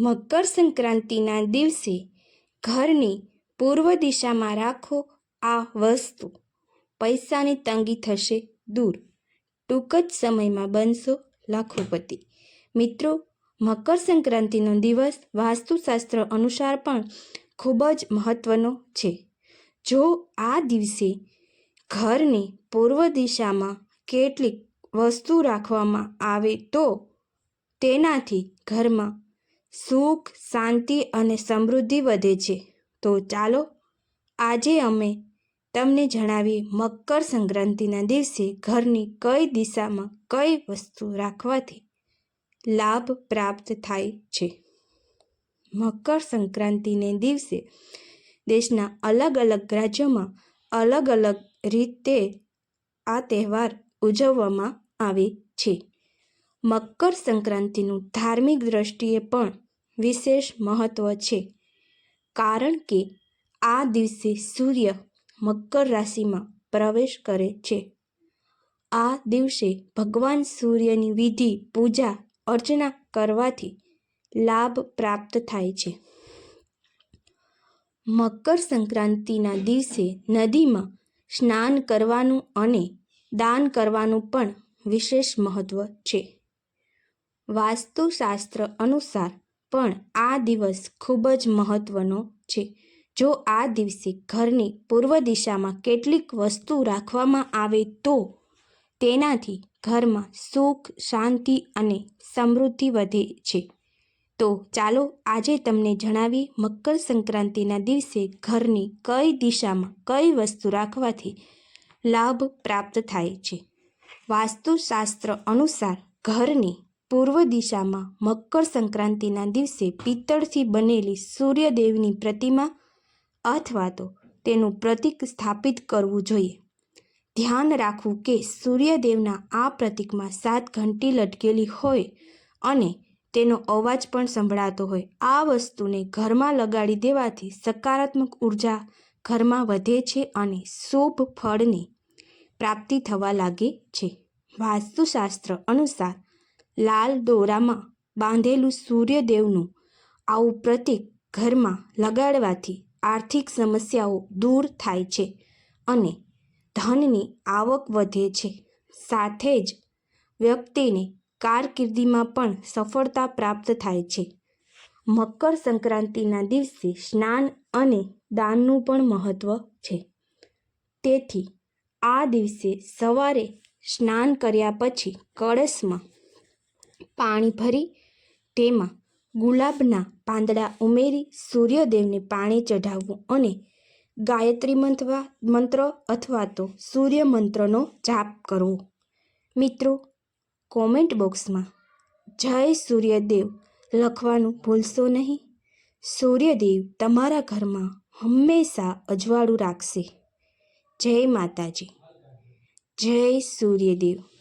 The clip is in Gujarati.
મકર સંક્રાંતિના દિવસે ઘરની પૂર્વ દિશામાં રાખો આ વસ્તુ. પૈસાની તંગી થશે દૂર. ટૂંક જ સમયમાં બનશો લાખોપતિ. મિત્રો, મકર સંક્રાંતિનો દિવસ વાસ્તુશાસ્ત્ર અનુસાર પણ ખૂબ જ મહત્વનો છે. જો આ દિવસે ઘરની પૂર્વ દિશામાં કેટલીક વસ્તુ રાખવામાં આવે તો તેનાથી ઘરમાં સુખ, શાંતિ અને સમૃદ્ધિ વધે છે. તો ચાલો, આજે અમે તમને જણાવી મકર સંક્રાંતિના દિવસે ઘરની કઈ દિશામાં કઈ વસ્તુ રાખવાથી લાભ પ્રાપ્ત થાય છે. મકર સંક્રાંતિને દિવસે દેશના અલગ અલગ રાજ્યોમાં અલગ અલગ રીતે આ તહેવાર ઉજવવામાં આવે છે. મકર સંક્રાંતિનું ધાર્મિક દ્રષ્ટિએ પણ વિશેષ મહત્ત્વ છે. કારણ કે આ દિવસે સૂર્ય મકર રાશિમાં પ્રવેશ કરે છે. આ દિવસે ભગવાન સૂર્યની વિધિ, પૂજા, અર્ચના કરવાથી લાભ પ્રાપ્ત થાય છે. મકર સંક્રાંતિના દિવસે નદીમાં સ્નાન કરવાનું અને દાન કરવાનું પણ વિશેષ મહત્ત્વ છે. વાસ્તુશાસ્ત્ર અનુસાર પણ આ દિવસ ખૂબ જ મહત્ત્વનો છે. જો આ દિવસે ઘરની પૂર્વ દિશામાં કેટલીક વસ્તુ રાખવામાં આવે તો તેનાથી ઘરમાં સુખ, શાંતિ અને સમૃદ્ધિ વધે છે. તો ચાલો આજે તમને જણાવી મકર સંક્રાંતિના દિવસે ઘરની કઈ દિશામાં કઈ વસ્તુ રાખવાથી લાભ પ્રાપ્ત થાય છે. વાસ્તુશાસ્ત્ર અનુસાર ઘરની પૂર્વ દિશામાં મકર સંક્રાંતિના દિવસે પિત્તળથી બનેલી સૂર્યદેવની પ્રતિમા અથવા તો તેનું પ્રતીક સ્થાપિત કરવું જોઈએ. ધ્યાન રાખવું કે સૂર્યદેવના આ પ્રતીકમાં સાત ઘંટી લટકેલી હોય અને તેનો અવાજ પણ સંભળાતો હોય. આ વસ્તુને ઘરમાં લગાડી દેવાથી સકારાત્મક ઊર્જા ઘરમાં વધે છે અને શુભ ફળની પ્રાપ્તિ થવા લાગે છે. વાસ્તુશાસ્ત્ર અનુસાર લાલ દોરામાં બાંધેલું સૂર્યદેવનું આવું પ્રતીક ઘરમાં લગાડવાથી આર્થિક સમસ્યાઓ દૂર થાય છે અને ધનની આવક વધે છે. સાથે જ વ્યક્તિને કારકિર્દીમાં પણ સફળતા પ્રાપ્ત થાય છે. મકર સંક્રાંતિના દિવસે સ્નાન અને દાનનું પણ મહત્ત્વ છે. તેથી આ દિવસે સવારે સ્નાન કર્યા પછી કળશમાં પાણી ભરી, તેમાં ગુલાબના પાંદડા ઉમેરી સૂર્યદેવને પાણી ચઢાવવું અને ગાયત્રી મંથવા મંત્ર અથવા તો સૂર્ય મંત્રનો જાપ કરવો. મિત્રો, કોમેન્ટ બોક્સમાં જય સૂર્યદેવ લખવાનું ભૂલશો નહીં. સૂર્યદેવ તમારા ઘરમાં હંમેશા અજવાળું રાખશે. જય માતાજી. જય સૂર્યદેવ.